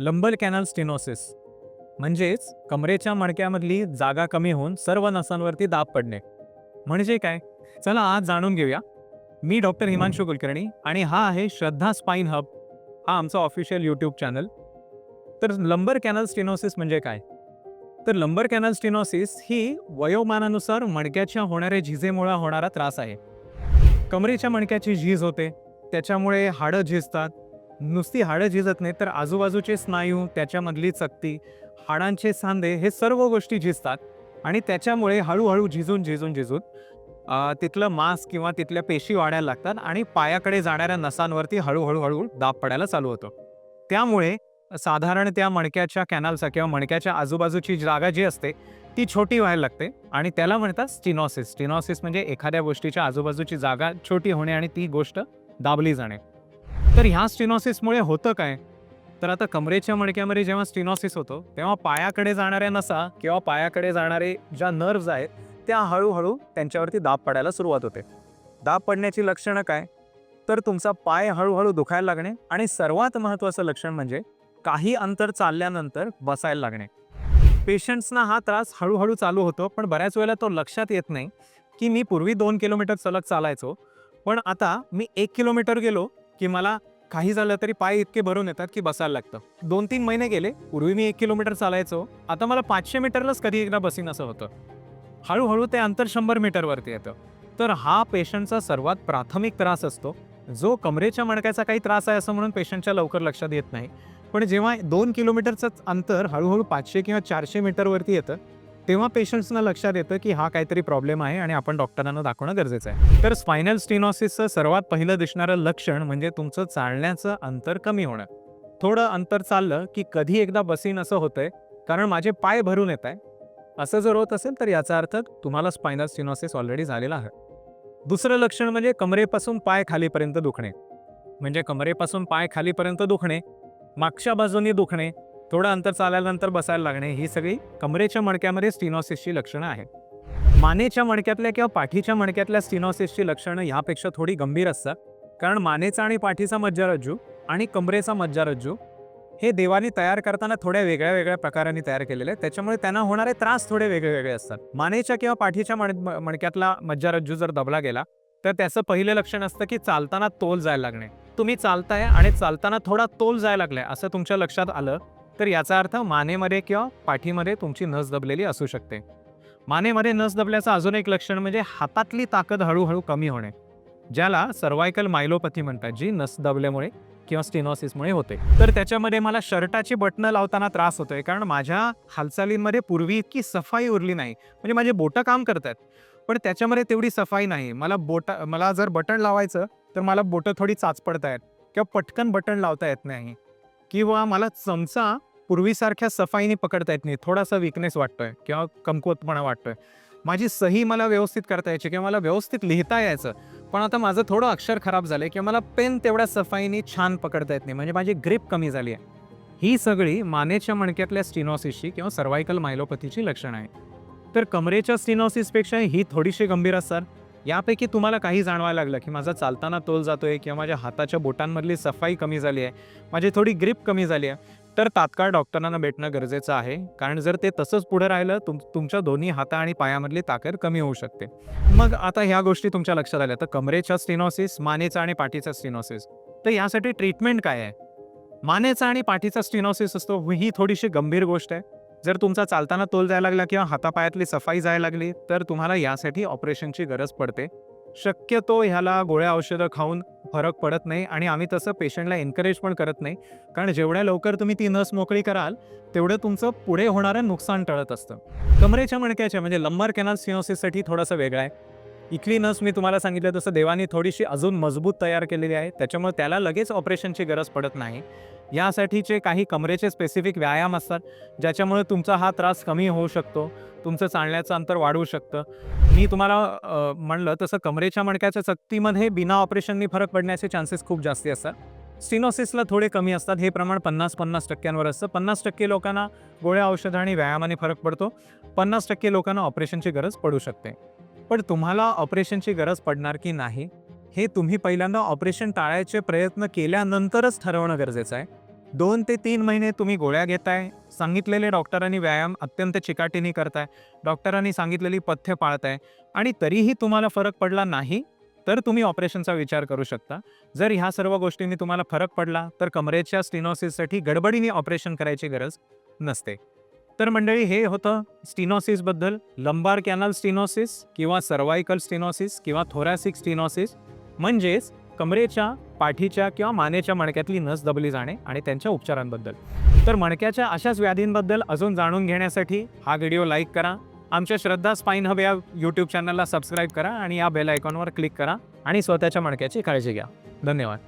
लंबर canal stenosis. म्हणजेच कमरेच्या मणक्यामधली जागा कमी होऊन सर्व नसांवरती दाब पडणे. म्हणजे काय? चला आज जाणून घेऊया. मी डॉक्टर हिमांशू कुलकर्णी आणि हा आहे श्रद्धा स्पाईन हब हा आमचा ऑफिशियल यूट्यूब चॅनल. तर लंबर कॅनल स्टेनोसिस म्हणजे काय? तर लंबर कॅनल स्टेनोसिस ही वयोमानानुसार मणक्याच्या होणाऱ्या झिजेमुळे होणारा त्रास आहे. कमरेच्या मणक्याची झीज होते त्याच्यामुळे हाडं झिजतात नुसती हाडं झिजत नाही तर आजूबाजूचे स्नायू त्याच्यामधली चकती हाडांचे सांधे हे सर्व गोष्टी झिजतात. आणि त्याच्यामुळे हळूहळू झिजून झिजून झिजून तिथलं मांस किंवा तिथल्या पेशी वाढायला लागतात आणि पायाकडे जाणाऱ्या नसांवरती हळूहळू हळू दाब पडायला चालू होतो. त्यामुळे साधारण त्या मणक्याच्या कॅनलचा किंवा मणक्याच्या आजूबाजूची जागा जी असते ती छोटी व्हायला लागते. आणि त्याला म्हणतात स्टिनॉसिस. स्टिनॉसिस म्हणजे एखाद्या गोष्टीच्या आजूबाजूची जागा छोटी होणे आणि ती गोष्ट दाबली जाणे. तर ह्या स्टिनॉसिसमुळे होतं काय? तर आता कमरेच्या मणक्यामध्ये जेव्हा स्टिनॉसिस होतो तेव्हा पायाकडे जाणाऱ्या नसा किंवा पायाकडे जाणारे ज्या नर्व्ज आहेत त्या हळूहळू त्यांच्यावरती दाब पडायला सुरुवात होते. दाब पडण्याची लक्षणं काय? तर तुमचा पाय हळूहळू दुखायला लागणे आणि सर्वात महत्त्वाचं लक्षण म्हणजे काही अंतर चालल्यानंतर बसायला लागणे. पेशंट्सना हा त्रास हळूहळू चालू होतो पण बऱ्याच वेळेला तो लक्षात येत नाही की मी पूर्वी दोन किलोमीटर सलग चालायचो पण आता मी एक किलोमीटर गेलो की मला काही झालं तरी पाय इतके भरून येतात की बसायला लागतं. दोन तीन महिने गेले पूर्वी मी एक किलोमीटर चालायचो. आता मला पाचशे मीटरलाच कधी एकदा बसीन असं होतं. हळूहळू ते अंतर शंभर मीटरवरती येतं. तर हा पेशंटचा सर्वात प्राथमिक त्रास असतो. जो कमरेच्या मणक्याचा काही त्रास आहे असं म्हणून पेशंटच्या लवकर लक्षात येत नाही. पण जेव्हा दोन किलोमीटरचं अंतर हळूहळू पाचशे किंवा चारशे मीटरवरती येतं तेव्हा पेशंट्सना लक्षात येतं की हा काहीतरी प्रॉब्लेम आहे आणि आपण डॉक्टरांना दाखवणं गरजेचं आहे. तर स्पायनल स्टिनॉसिसचं सर्वात पहिलं दिसणारं लक्षण म्हणजे तुमचं चालण्याचं अंतर कमी होणं. थोडं अंतर चाललं की कधी एकदा बसीन असं होतंय कारण माझे पाय भरून येत आहे असं जर होत असेल तर याचा अर्थ तुम्हाला स्पायनल स्टिनॉसिस ऑलरेडी झालेला आहे. दुसरं लक्षण म्हणजे कमरेपासून पाय खालीपर्यंत दुखणे. म्हणजे कमरेपासून पाय खालीपर्यंत दुखणे मागच्या बाजूनी दुखणे थोडं अंतर चालल्यानंतर बसायला लागणे ही सगळी कमरेच्या मणक्यामध्ये स्टिनॉसिसची लक्षणं आहेत. मानेच्या मणक्यातल्या किंवा पाठीच्या मणक्यातल्या स्टिनॉसिसची लक्षणं ह्यापेक्षा थोडी गंभीर असतात. कारण मानेचा आणि पाठीचा मज्जारज्जू आणि कमरेचा मज्जारज्जू हे देवाने तयार करताना थोड्या वेगळ्या वेगळ्या प्रकाराने तयार केलेले आहेत. त्याच्यामुळे त्यांना होणारे त्रास थोडे वेगळे वेगळे असतात. मानेच्या किंवा पाठीच्या मण म- मणक्यातला मज्जारज्जू जर दबला गेला तर त्याचं पहिलं लक्षण असतं की चालताना तोल जायला लागणे. तुम्ही चालताय आणि चालताना थोडा तोल जायला लागलाय असं तुमच्या लक्षात आलं तर याचा अर्थ मानेमध्ये किंवा पाठीमध्ये तुमची नस दबलेली असू शकते. मानेमध्ये नस दबल्याचं अजून एक लक्षण म्हणजे हातातली ताकद हळूहळू कमी होणे ज्याला सर्वायकल मायलोपॅथी म्हणतात जी नस दबल्यामुळे किंवा स्टिनॉसिसमुळे होते. तर त्याच्यामध्ये मला शर्टाची बटणं लावताना त्रास होतोय कारण माझ्या हालचालींमध्ये पूर्वी इतकी सफाई उरली नाही. म्हणजे माझे बोटं काम करतात पण त्याच्यामध्ये तेवढी सफाई नाही. मला बोटा मला जर बटन लावायचं तर मला बोटं थोडी चाचपडत आहेत किंवा पटकन बटन लावता येत नाही. किंवा मला चमचा पूर्वीसारख्या सफाईने पकडता येत नाही. थोडासा विकनेस वाटतोय किंवा कमकुवतपणा वाटतोय. माझी सही मला व्यवस्थित करता यायची किंवा मला व्यवस्थित लिहिता यायचं. पण आता माझं थोडं अक्षर खराब झालंय किंवा मला पेन तेवढ्या सफाईने छान पकडता येत नाही. म्हणजे माझी ग्रिप कमी झाली आहे. ही सगळी मानेच्या मणक्यातल्या स्टिनॉसिसची किंवा सर्वायकल मायलोपथीची लक्षणं आहे तर कमरेच्या स्टिनॉसिसपेक्षा ही थोडीशी गंभीर असतात यापैकी तुम्हाला काही जाणवायला लागलं की माझा चालताना तोल जातो आहे किंवा माझ्या हाताच्या बोटांमधली सफाई कमी झाली आहे माझी थोडी ग्रिप कमी झाली आहे तर तात्काळ डॉक्टरांना भेटणं गरजेचं आहे. कारण जर ते तसंच पुढे राहिलं तुम तुमच्या दोन्ही हाता आणि पायामधली ताकद कमी होऊ शकते. मग आता ह्या गोष्टी तुमच्या लक्षात आल्या तर कमरेचा स्टिनॉसिस मानेचा आणि पाठीचा स्टिनॉसिस. तर यासाठी ट्रीटमेंट काय आहे? मानेचा आणि पाठीचा स्टिनॉसिस असतो ही थोडीशी गंभीर गोष्ट आहे. जर तुमचा चालताना तोल जायला लागला किंवा हातापायातली सफाई जायला लागली तर तुम्हाला यासाठी ऑपरेशनची गरज पडते. शक्यतो ह्याला गोळ्या औषधं खाऊन फरक पडत नाही आणि आम्ही तसं पेशंटला एनकरेज पण करत नाही. कारण जेवढ्या लवकर तुम्ही ती नस मोकळी कराल तेवढं तुमचं पुढे होणारं नुकसान टळत असतं. कमरेच्या मणक्याच्या म्हणजे लंबर कॅनल सिनोसिससाठी थोडंसं वेगळं आहे. इथली नस मी तुम्हाला सांगितलं तसं देवानी थोडीशी अजून मजबूत तयार केलेली आहे. त्याच्यामुळे त्याला लगेच ऑपरेशनची गरज पडत नाही. यासाठीचे काही कमरेचे स्पेसिफिक व्यायाम असतात ज्याच्यामुळे तुमचा हा त्रास कमी होऊ शकतो. तुमचं चालण्याचं अंतर वाढवू शकतं. मी तुम्हाला म्हणलं तसं कमरेच्या मणक्याच्या चकतीमध्ये बिना ऑपरेशननी फरक पडण्याचे चान्सेस खूप जास्ती असतात. स्टिनोसिसला थोडे कमी असतात. हे प्रमाण पन्नास पन्नास टक्क्यांवर असतं. पन्नास टक्के लोकांना गोळ्या औषधं आणि व्यायामाने फरक पडतो. पन्नास टक्के लोकांना ऑपरेशनची गरज पडू शकते. पण तुम्हाला ऑपरेशनची गरज पडणार की नाही हे तुम्ही पहिल्यांदा ऑपरेशन टाळायचे प्रयत्न केल्यानंतरच ठरवणं गरजेचं आहे. दोन ते तीन महिने तुम्ही गोळ्या घेताय सांगितलेले डॉक्टरांनी व्यायाम अत्यंत चिकाटीने करताय डॉक्टरांनी सांगितलेली पथ्य पाळताय आणि तरीही तुम्हाला फरक पडला नाही तर तुम्ही ऑपरेशनचा विचार करू शकता. जर ह्या सर्व गोष्टींनी तुम्हाला फरक पडला तर कमरेच्या स्टिनॉसिससाठी गडबडीने ऑपरेशन करायची गरज नसते. तर मंडळी हे होतं स्टिनॉसिसबद्दल लंबार कॅनल स्टिनॉसिस किंवा सर्वायकल स्टिनॉसिस किंवा थोरॅसिक स्टिनॉसिस म्हणजेच कमरेच्या पाठीच्या किंवा मानेच्या मणक्यातली नस दबली जाणे आणि त्यांच्या उपचारांबद्दल. तर मणक्याच्या अशाच व्याधींबद्दल अजून जाणून घेण्यासाठी हा व्हिडिओ लाईक करा. आमच्या श्रद्धा स्पाईन हब या यूट्यूब चॅनलला सबस्क्राईब करा आणि या बेल आयकॉनवर क्लिक करा आणि स्वतःच्या मणक्याची काळजी घ्या. धन्यवाद.